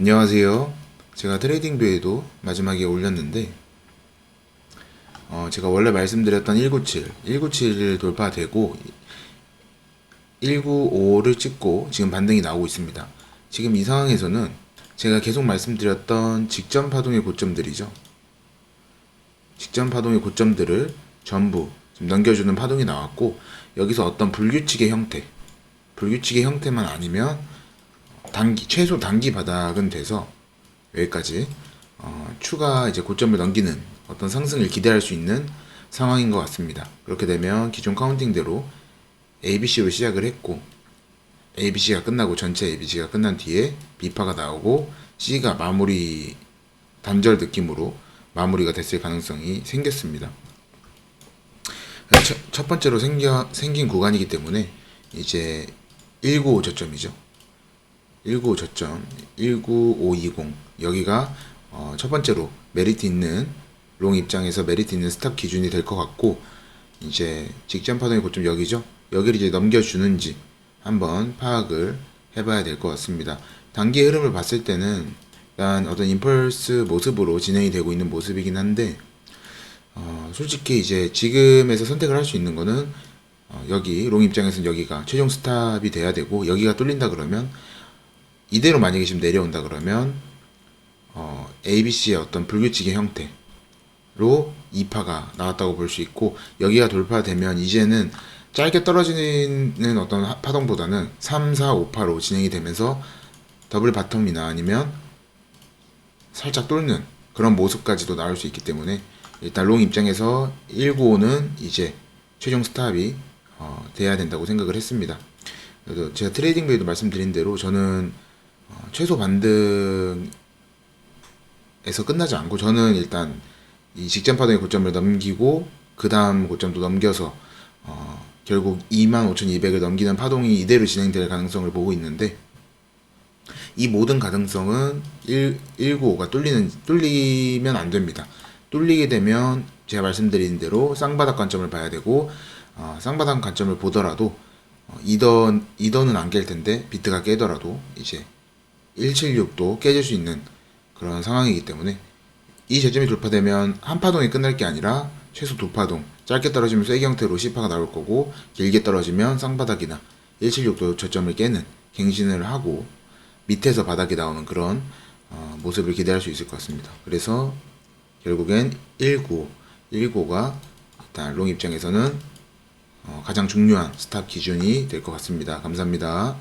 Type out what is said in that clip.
안녕하세요. 제가 트레이딩뷰에도 마지막에 올렸는데, 어, 제가 원래 말씀드렸던 197, 197을 돌파되고, 195를 찍고 지금 반등이 나오고 있습니다. 지금 이 상황에서는 제가 계속 말씀드렸던 직전 파동의 고점들이죠. 직전 파동의 고점들을 전부 좀 넘겨주는 파동이 나왔고, 여기서 어떤 불규칙의 형태, 불규칙의 형태만 아니면 단기 최소 단기 바닥은 돼서 여기까지 어, 추가 이제 고점을 넘기는 어떤 상승을 기대할 수 있는 상황인 것 같습니다. 그렇게 되면 기존 카운팅대로 ABC로 시작을 했고 ABC가 끝나고 전체 ABC가 끝난 뒤에 B파가 나오고 C가 마무리 단절 느낌으로 마무리가 됐을 가능성이 생겼습니다. 첫, 첫 번째로 생겨, 생긴 구간이기 때문에 이제 195 저점이죠. 195 저점 19520 여기가 어, 첫 번째로 메리트 있는 롱 입장에서 메리트 있는 스탑 기준이 될 것 같고 이제 직전 파동의 고점 여기죠? 여기를 이제 넘겨주는지 한번 파악을 해봐야 될 것 같습니다. 단기 흐름을 봤을 때는 일단 어떤 임펄스 모습으로 진행이 되고 있는 모습이긴 한데 어, 솔직히 이제 지금에서 선택을 할 수 있는 거는 어, 여기 롱 입장에서는 여기가 최종 스탑이 돼야 되고 여기가 뚫린다 그러면 이대로 만약에 지금 내려온다 그러면 어, ABC의 어떤 불규칙의 형태로 2파가 나왔다고 볼 수 있고 여기가 돌파되면 이제는 짧게 떨어지는 어떤 하- 파동보다는 3, 4, 5파로 진행이 되면서 더블 바텀이나 아니면 살짝 뚫는 그런 모습까지도 나올 수 있기 때문에 일단 롱 입장에서 195는 이제 최종 스탑이 어, 돼야 된다고 생각을 했습니다. 그래서 제가 트레이딩 베이도 말씀드린 대로 저는 어, 최소 반등에서 끝나지 않고 저는 일단 이 직전 파동의 고점을 넘기고 그 다음 고점도 넘겨서 어, 결국 25,200을 넘기는 파동이 이대로 진행될 가능성을 보고 있는데 이 모든 가능성은 1, 195가 뚫리는 뚫리면 안 됩니다. 뚫리게 되면 제가 말씀드린 대로 쌍바닥 관점을 봐야 되고 어, 쌍바닥 관점을 보더라도 어, 이던 이던은 안깰 텐데 비트가 깨더라도 이제 176도 깨질 수 있는 그런 상황이기 때문에 이 저점이 돌파되면 한 파동이 끝날 게 아니라 최소 두 파동 짧게 떨어지면 쐐기 형태로 C파가 나올 거고 길게 떨어지면 쌍바닥이나 176도 저점을 깨는 갱신을 하고 밑에서 바닥이 나오는 그런 어, 모습을 기대할 수 있을 것 같습니다. 그래서 결국엔 195, 195가 일단 롱 입장에서는 어, 가장 중요한 스탑 기준이 될 것 같습니다. 감사합니다.